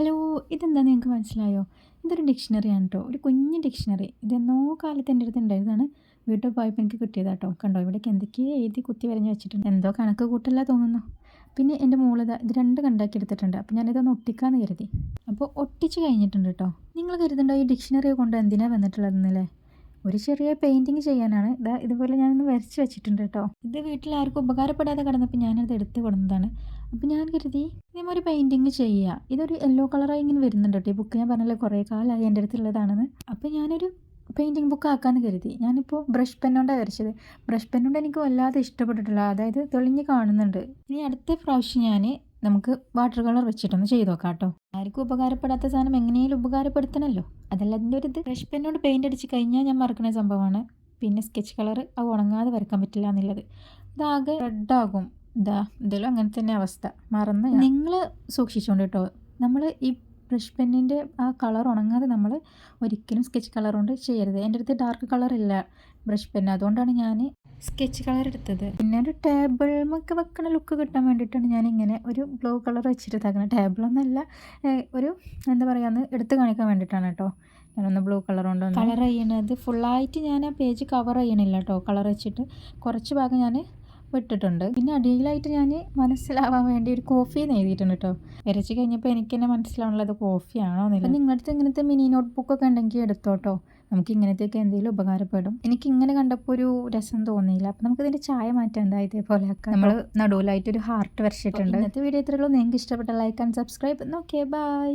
Hello ഇതെന്താ നിങ്ങൾക്ക് മനസ്സിലായോ? ഇതൊരു ഡിക്ഷണറിയാണ് കേട്ടോ ഒരു കുഞ്ഞു ഡിക്ഷണറി. ഇതെന്നോ കാലത്ത് എന്റെ അടുത്ത് ഉണ്ടായതാണ് വീട്ടിൽ പോയപ്പോൾ എനിക്ക് കിട്ടിയതാട്ടോ. കണ്ടോ ഇവിടേക്ക് എന്തൊക്കെയോ എഴുതി കുത്തി വരഞ്ഞ് വെച്ചിട്ടുണ്ട്. എന്തോ കണക്ക് കൂട്ടല്ല തോന്നുന്നു. പിന്നെ എന്റെ മോളിത് ഇത് രണ്ട് കണ്ടാക്കി എടുത്തിട്ടുണ്ട്. അപ്പോൾ ഞാനിതൊന്ന് ഒട്ടിക്കാമെന്ന് കരുതി. അപ്പോൾ ഒട്ടിച്ച് കഴിഞ്ഞിട്ടുണ്ട് കേട്ടോ നിങ്ങൾ കരുതുണ്ടോ ഈ ഡിക്ഷണറി കൊണ്ട് എന്തിനാണ് വന്നിട്ടുള്ളതെന്നല്ലേ? ഒരു ചെറിയ പെയിന്റിങ് ചെയ്യാനാണ്. ഇതാ ഇതുപോലെ ഞാനൊന്ന് വരച്ച് വെച്ചിട്ടുണ്ട് കേട്ടോ ഇത് വീട്ടിൽ ആർക്കും ഉപകാരപ്പെടാതെ കിടന്നപ്പോൾ ഞാനത് എടുത്ത് കൊടുന്നതാണ്. അപ്പോൾ ഞാൻ കരുതി ഇതേമാതിരി പെയിന്റിങ് ചെയ്യുക ഇതൊരു യെല്ലോ കളറായി ഇങ്ങനെ വരുന്നുണ്ട് കേട്ടോ ഈ ബുക്ക് ഞാൻ പറഞ്ഞല്ലോ കുറേ കാലമായി എന്റെ അടുത്തുള്ളതാണെന്ന് അപ്പോൾ ഞാനൊരു പെയിന്റിങ് ബുക്ക് ആക്കാമെന്ന് കരുതി. ഞാനിപ്പോൾ ബ്രഷ് പെന്നുകൊണ്ടാണ് വരച്ചത്. ബ്രഷ് പെന്നുകൊണ്ട് എനിക്ക് വല്ലാതെ ഇഷ്ടപ്പെട്ടിട്ടില്ല. അതായത് തെളിഞ്ഞ് കാണുന്നുണ്ട്. ഇനി അടുത്ത പ്രാവശ്യം ഞാൻ നമുക്ക് വാട്ടർ കളർ വെച്ചിട്ടൊന്ന് ചെയ്ത് നോക്കാം കേട്ടോ ആർക്കും ഉപകാരപ്പെടാത്ത സാധനം എങ്ങനെയും ഉപകാരപ്പെടുത്തണമല്ലോ അതല്ല അതിന്റെ ഒരു ഇത്. ബ്രഷ് പെന്നോട് പെയിന്റ് അടിച്ച് കഴിഞ്ഞാൽ ഞാൻ മറക്കുന്ന സംഭവമാണ്. പിന്നെ സ്കെച്ച് കളർ അത് ഉണങ്ങാതെ വരക്കാൻ പറ്റില്ല എന്നുള്ളത്. ഇതാകെ റെഡാകും ഇതാ ഇതിലും അങ്ങനെ തന്നെ അവസ്ഥ. മറന്ന് നിങ്ങൾ സൂക്ഷിച്ചോണ്ട് കേട്ടോ. നമ്മൾ ഈ ബ്രഷ് പെന്നിന്റെ ആ കളർ ഉണങ്ങാതെ നമ്മൾ ഒരിക്കലും സ്കെച്ച് കളർ കൊണ്ട് ചെയ്യരുത്. എന്റെ അടുത്ത് ഡാർക്ക് കളർ ഇല്ല ബ്രഷ് പെൻ. അതുകൊണ്ടാണ് ഞാൻ സ്കെച്ച് കളർ എടുത്തത്. പിന്നെ ഒരു ടേബിൾമൊക്കെ വെക്കണ ലുക്ക് കിട്ടാൻ വേണ്ടിയിട്ടാണ് ഞാൻ ഇങ്ങനെ ഒരു ബ്ലൂ കളർ വെച്ചിട്ട് ഇതാക്കുന്നത് ടേബിളൊന്നല്ല ഒരു എന്താ പറയുക എടുത്ത് കാണിക്കാൻ വേണ്ടിയിട്ടാണ് കേട്ടോ. ഞാനൊന്ന് ബ്ലൂ കളർ കൊണ്ട് കളർ ചെയ്യണത്. ഫുള്ളായിട്ട് ഞാൻ ആ പേജ് കവർ ചെയ്യണില്ല കേട്ടോ. കളർ വെച്ചിട്ട് കുറച്ച് ഭാഗം ഞാൻ വിട്ടിട്ടുണ്ട്. പിന്നെ അടിയിലായിട്ട് ഞാൻ മനസ്സിലാവാൻ വേണ്ടി ഒരു കോഫി എഴുതിയിട്ടുണ്ട് കേട്ടോ വരച്ച് കഴിഞ്ഞപ്പോൾ എനിക്ക് തന്നെ മനസ്സിലാവുള്ളത് കോഫിയാണോ എന്നില്ല. നിങ്ങളുടെ അടുത്ത് ഇങ്ങനത്തെ മിനി നോട്ട് ബുക്കൊക്കെ ഉണ്ടെങ്കിൽ എടുത്തോട്ടോ നമുക്ക് ഇങ്ങനത്തെയൊക്കെ എന്തെങ്കിലും ഉപകാരപ്പെടും. എനിക്ക് ഇങ്ങനെ കണ്ടപ്പോൾ ഒരു രസം തോന്നിയില്ല. അപ്പം നമുക്ക് ഇതിന്റെ ചായ മാറ്റാൻ എന്താ ഇതേപോലെ ആക്കാം നമ്മൾ നടുവിലായിട്ട് ഒരു ഹാർട്ട് വരച്ചിട്ടുണ്ട്. ഇന്നത്തെ വീഡിയോ ഇത്രയുള്ളൂ നിങ്ങൾക്ക് ഇഷ്ടപ്പെട്ട like and subscribe okay bye